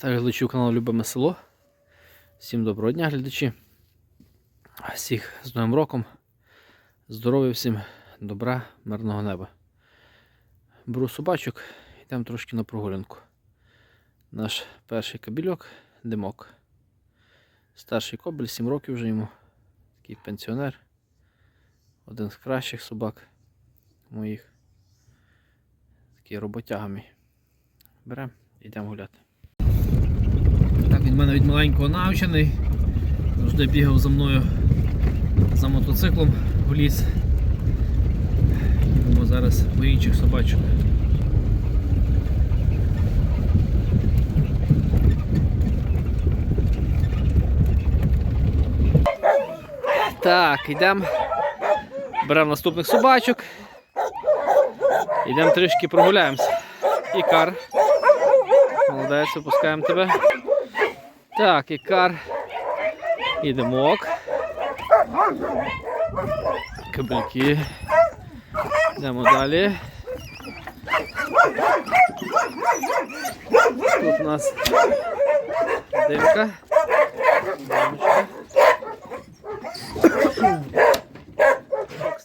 Так, глядачів каналу Любиме село. Всім доброго дня, глядачі. Всіх з Новим роком. Здоров'я всім, добра, мирного неба. Беру собачок, йдемо трошки на прогулянку. Наш перший кабельок, димок. Старший кобель, 7 років вже йому. Такий пенсіонер. Один з кращих собак моїх. Такий роботягами. Беремо, йдемо гуляти. Він в мене від маленького навчений. Завжди бігав за мною за мотоциклом в ліс. Йдемо зараз по інших собачок. Так, йдемо. Беремо наступних собачок. Йдемо трішки прогуляємося. Ікар. Молодець, випускаємо тебе. Так, ікар. І димок. Кабельки. Йдемо далі. Тут у нас димка.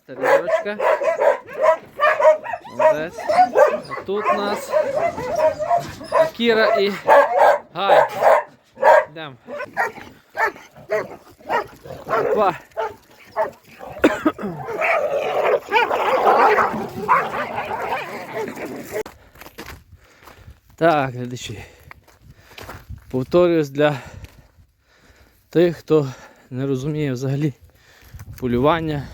Димочка. Тут у нас Акіра і Гай. Йдемо. Опа. Так, глядачі. Повторюсь для тих, хто не розуміє взагалі полювання,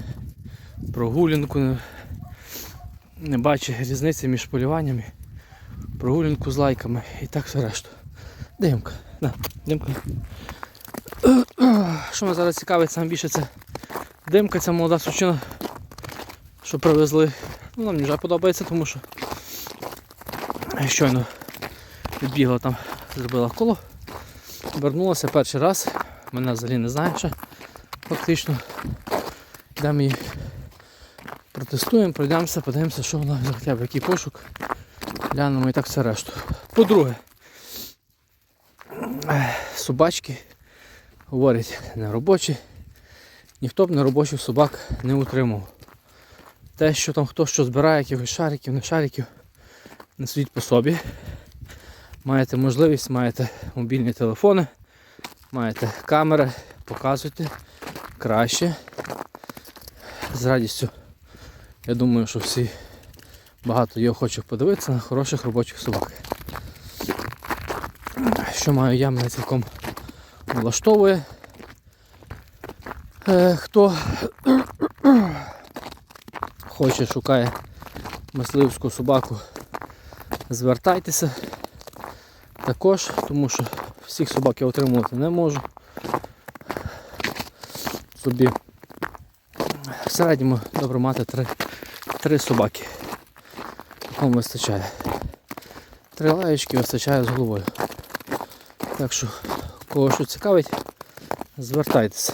прогулянку, не, не бачить різниці між полюваннями, прогулянку з лайками і так все решту. Димка, на, димка. Що мене зараз цікавить, саме більше це димка, ця молода сучина, що привезли. Ну, нам вже подобається, тому що щойно відбігла там, зробила коло, вернулася перший раз, мене взагалі не знає ще фактично. Йдемо її протестуємо, пройдемося, подивимося, що вона хоча б який пошук. Глянемо і так все решту. По-друге, собачки говорять не робочі. Ніхто б не робочих собак не утримував. Те, що там хто що збирає, якихось шариків, не шариків, не сидіть по собі. Маєте можливість, маєте мобільні телефони, маєте камери, показуйте краще. З радістю. Я думаю, що всі багато є охочих подивитися на хороших робочих собак. Що маю я, мене цілком влаштовує. Е, хто хоче, шукає мисливську собаку, звертайтеся також, тому що всіх собак я отримувати не можу. Собі в середньому добре мати три, три собаки. Такому вистачає. Три лаєчки вистачає з головою. Так що, кого що цікавить, звертайтеся.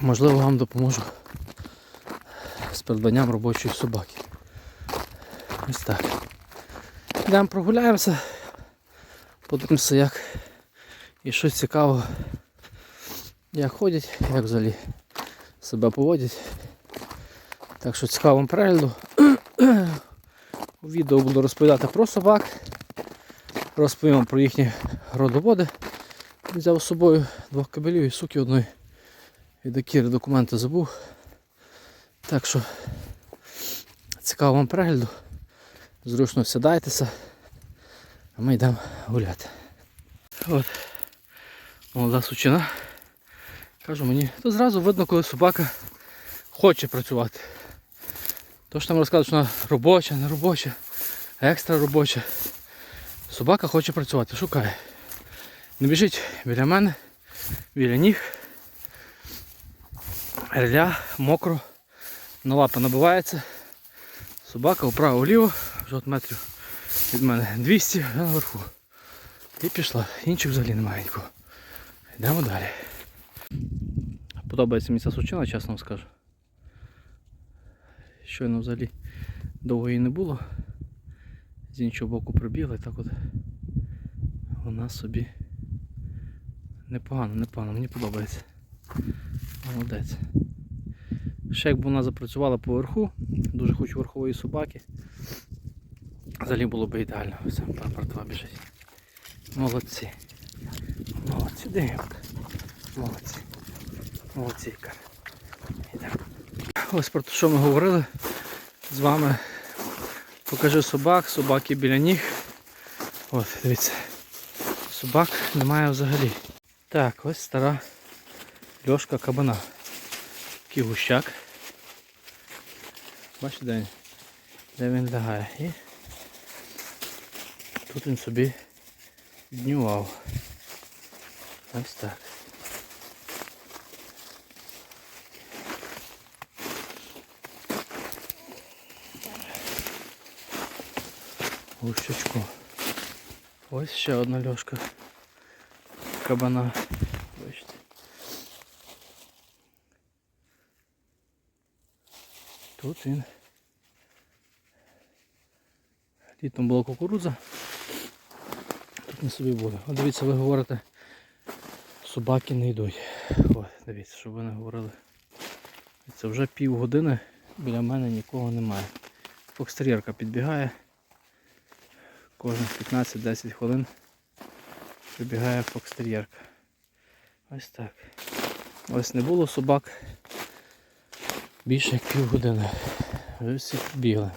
Можливо вам допоможу з придбанням робочої собаки. Ось так. Йдемо прогуляємося, подивимося як і щось цікавого, як ходять, як взагалі себе поводять. Так що цікавому перегляду. У відео буду розповідати про собак. Розповім про їхні родоводи. Взяв з собою двох кабелів і суки одної. Від Акіри документи забув. Так що цікаво вам перегляду. Зручно сідайтеся, а ми йдемо гуляти. От молода сучина. Кажу мені, то зразу видно, коли собака хоче працювати. То що там розказують, що вона робоча, не робоча, екстра робоча. Собака хоче працювати, шукає. Не біжить біля мене, біля ніг. Реля, мокро, на лапи набивається. Собака вправо-вліво, вже метрів від мене 200, вже наверху. І пішла. Інших взагалі немає нікого. Йдемо далі. Подобається мені ця сучина, чесно вам скажу. Щойно взагалі довго її не було. З іншого боку прибігли, так от вона собі непогано, непогано, мені подобається. Молодець. Ще якби вона запрацювала поверху, дуже хочу верхової собаки. Взагалі було б ідеально. Все, братва біжить. Молодці. Молодці, дивимка. Молодці. Молодці. Ось про те, що ми говорили з вами. Покажи собак, собаки біля ніг. От, дивіться. Собак немає взагалі. Так, ось стара льошка кабана. Такий гущак. Бачите, де він? Де він лягає. І тут він собі днював. Ось так. Гущачку. Ось ще одна льошка кабана. Бачите. Тут він. Літом була кукурудза. Тут не собі буде. От дивіться, ви говорите, собаки не йдуть. Ось, дивіться, щоб ви не говорили. Це вже пів години біля мене нікого немає. Фокстер'єрка підбігає. Кожних 15-10 хвилин прибігає фокстер'єрка. Ось так. Ось не було собак більше як півгодини. Вже всі побігли.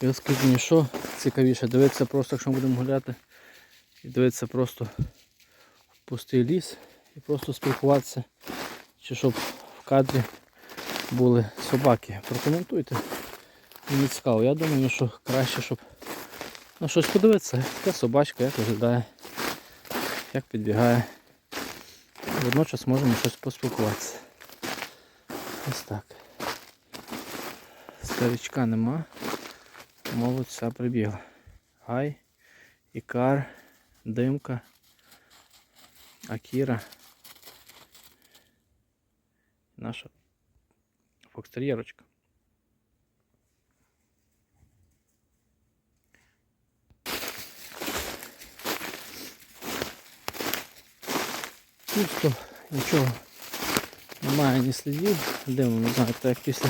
І скажіть мені, що цікавіше, дивитися просто, якщо ми будемо гуляти, і дивитися просто в пустий ліс і просто спілкуватися, чи щоб в кадрі були собаки. Прокоментуйте. Мені цікаво. Я думаю, що краще, щоб на щось подивитися. Яка собачка, як виглядає, як підбігає. Водночас можемо щось поспілкуватися. Ось так. Старичка нема. Молодця прибігла. Гай, Ікар, Димка, Акіра. Наша фокстер'єрочка. Пусто, нічого. Немає ні слідів. Дивно, не знаю, так як після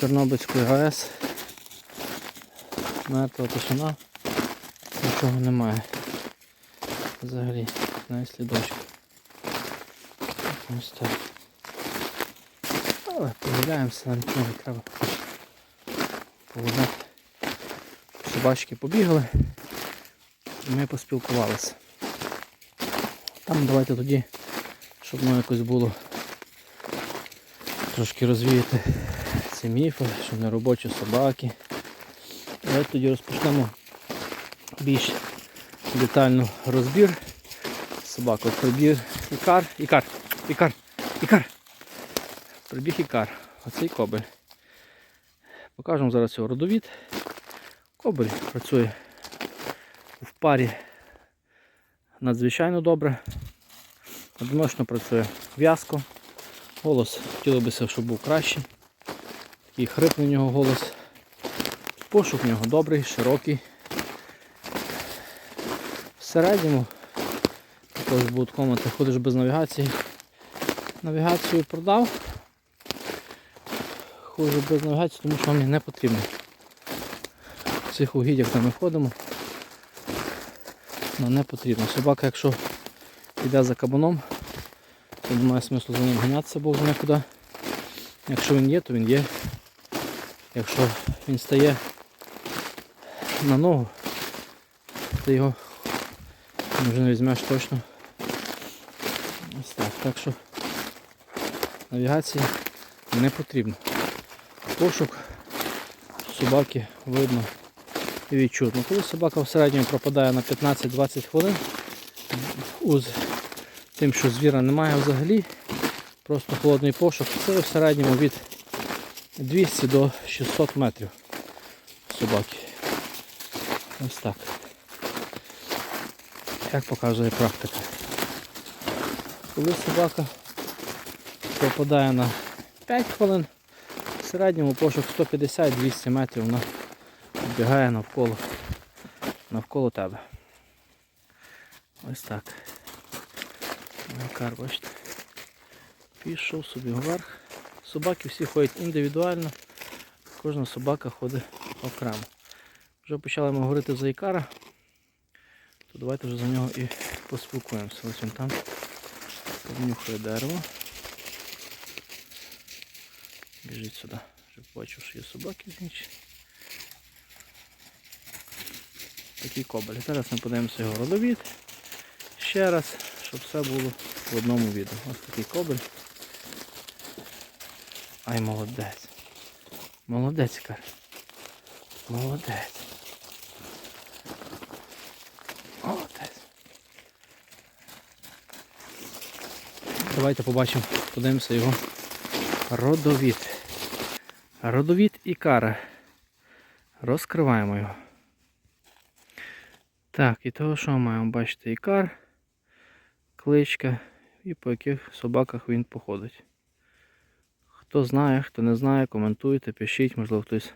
Чорнобильської ГАЕС. Мертва тишина. Нічого немає. Взагалі, навіть слідочки. Ось так. Але погуляємося, нам нічого не треба. Погуляти. Собачки побігли. Ми поспілкувалися. Там давайте тоді, щоб воно якось було трошки розвіяти ці міфи, що не робочі собаки. Давайте тоді розпочнемо більш детально розбір собак. От прибіг ікар, ікар, ікар, ікар. Прибіг ікар. Оцей кобель. Покажемо зараз його родовід. Кобель працює в парі надзвичайно добре. Одиночно працює в'язко. Голос хотілося б, щоб був кращий. Такий хрипний у нього голос. Пошук у нього добрий, широкий. В середньому також будуть комнати, ходиш без навігації. Навігацію продав. Ходжу без навігації, тому що мені не потрібно. В цих угіддях де ми ходимо. Ну, не потрібно. Собака, якщо йде за кабаном, то немає смислу за ним ганятися, бо вже нікуди. Якщо він є, то він є. Якщо він стає на ногу, то його вже не візьмеш точно. Ось так. Так що навігації не потрібно. Пошук собаки видно відчутно. Коли собака в середньому пропадає на 15-20 хвилин, з тим, що звіра немає взагалі, просто холодний пошук, це в середньому від 200 до 600 метрів собаки. Ось так. Як показує практика. Коли собака пропадає на 5 хвилин, в середньому пошук 150-200 метрів вона бігає навколо навколо тебе. Ось так. Макар, бачите. Пішов собі вверх. Собаки всі ходять індивідуально. Кожна собака ходить окремо. Вже почали ми говорити за Ікара, то давайте вже за нього і поспілкуємося. Ось він там обнюхує дерево. Біжить сюди. Вже побачив, що є собаки інші. Такий кобель. Зараз ми подивимося його родовід. Ще раз, щоб все було в одному відео. Ось такий кобель. Ай, молодець. Молодець, Ікар. Молодець. Молодець. Давайте побачимо, подивимося його родовід. Родовід Ікара. Розкриваємо його. Так, і того, що ми маємо бачити Ікар, кличка і по яких собаках він походить. Хто знає, хто не знає, коментуйте, пишіть, можливо хтось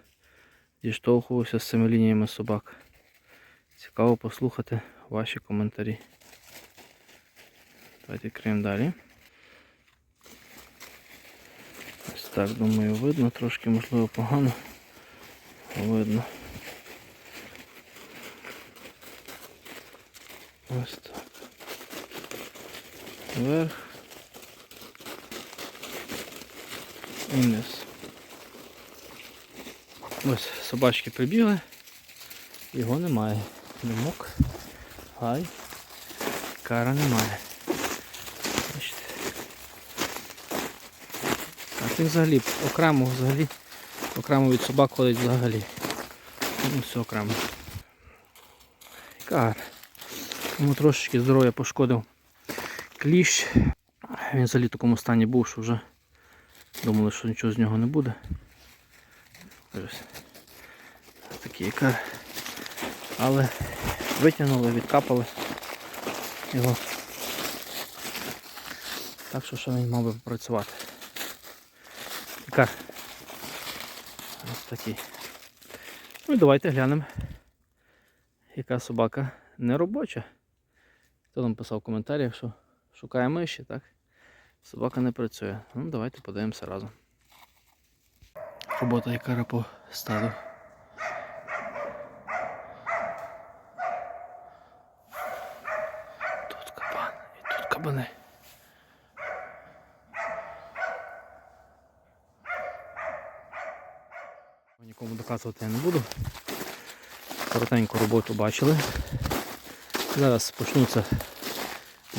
зіштовхувався з цими лініями собак. Цікаво послухати ваші коментарі. Давайте відкриємо далі. Ось так, думаю, видно, трошки можливо погано. Видно. Ось так. Вверх. І вниз. Ось собачки прибігли. Його немає. Димок. Гай. Кара немає. А він взагалі окремо взагалі. Окремо від собак ходить взагалі. Ну все окремо. Кар. Йому трошечки здоров'я пошкодив кліщ. Він взагалі в такому стані був, що вже думали, що нічого з нього не буде. Ось такий ікар. Але витягнули, відкапали його. Так що ще він мав би попрацювати. Ікар. Ось такий. Ну і давайте глянемо, яка собака неробоча. Хто там писав в коментарях, що шукає миші, так? Собака не працює. Ну давайте подивимося разом. Робота яка по стаду. Тут кабан і тут кабани. Нікому доказувати я не буду. Коротеньку роботу бачили. Зараз почнуться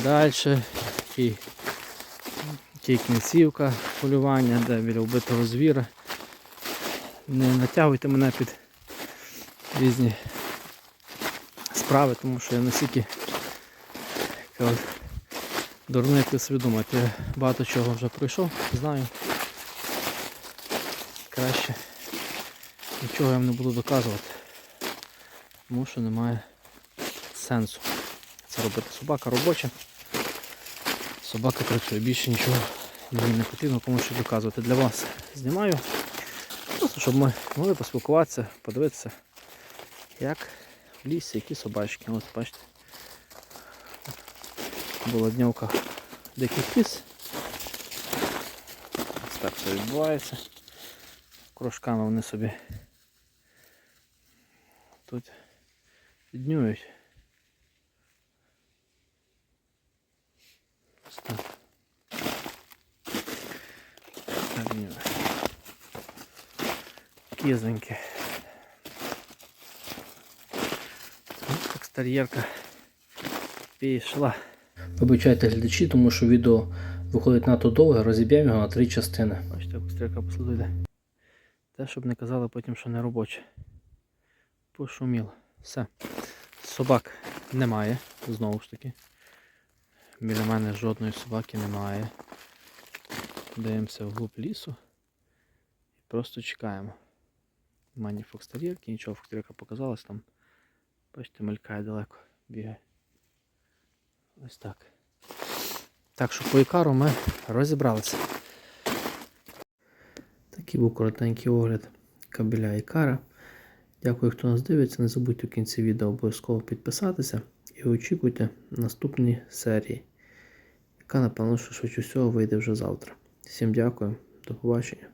далі. Ті, ті кінцівка полювання, де біля вбитого звіра. Не натягуйте мене під різні справи, тому що я настільки дурний, ви собі. Я багато чого вже пройшов, знаю. Краще нічого я вам не буду доказувати, тому що немає сенсу це робити. Собака робоча. Собака працює, більше нічого мені не потрібно комусь щось доказувати. Для вас знімаю. Просто щоб ми могли поспілкуватися, подивитися, як в лісі, які собачки. От бачите. Була днівка диких кіз. Ось так все відбувається. Крошками вони собі тут днюють. Ось так. Так днюють. Кізоньки. Так стар'єрка пішла. Вибачайте глядачі, тому що відео виходить надто довге, розіб'ємо його на три частини. Бачите, як стрілка посліду. Те, щоб не казали потім, що не робоче. Пошуміло. Все. Собак немає, знову ж таки. Біля мене жодної собаки немає. Дивимося вглуб лісу. І просто чекаємо. Мене фокстер'єрки, нічого фокстер'єрка показалась там. Бачите, мелькає далеко, бігає. Ось так. Так що по ікару ми розібралися. Такий був коротенький огляд кабеля ікара. Дякую, хто нас дивиться. Не забудьте в кінці відео обов'язково підписатися і очікуйте наступні серії, яка, напевно, що швидше всього вийде вже завтра. Всім дякую, до побачення.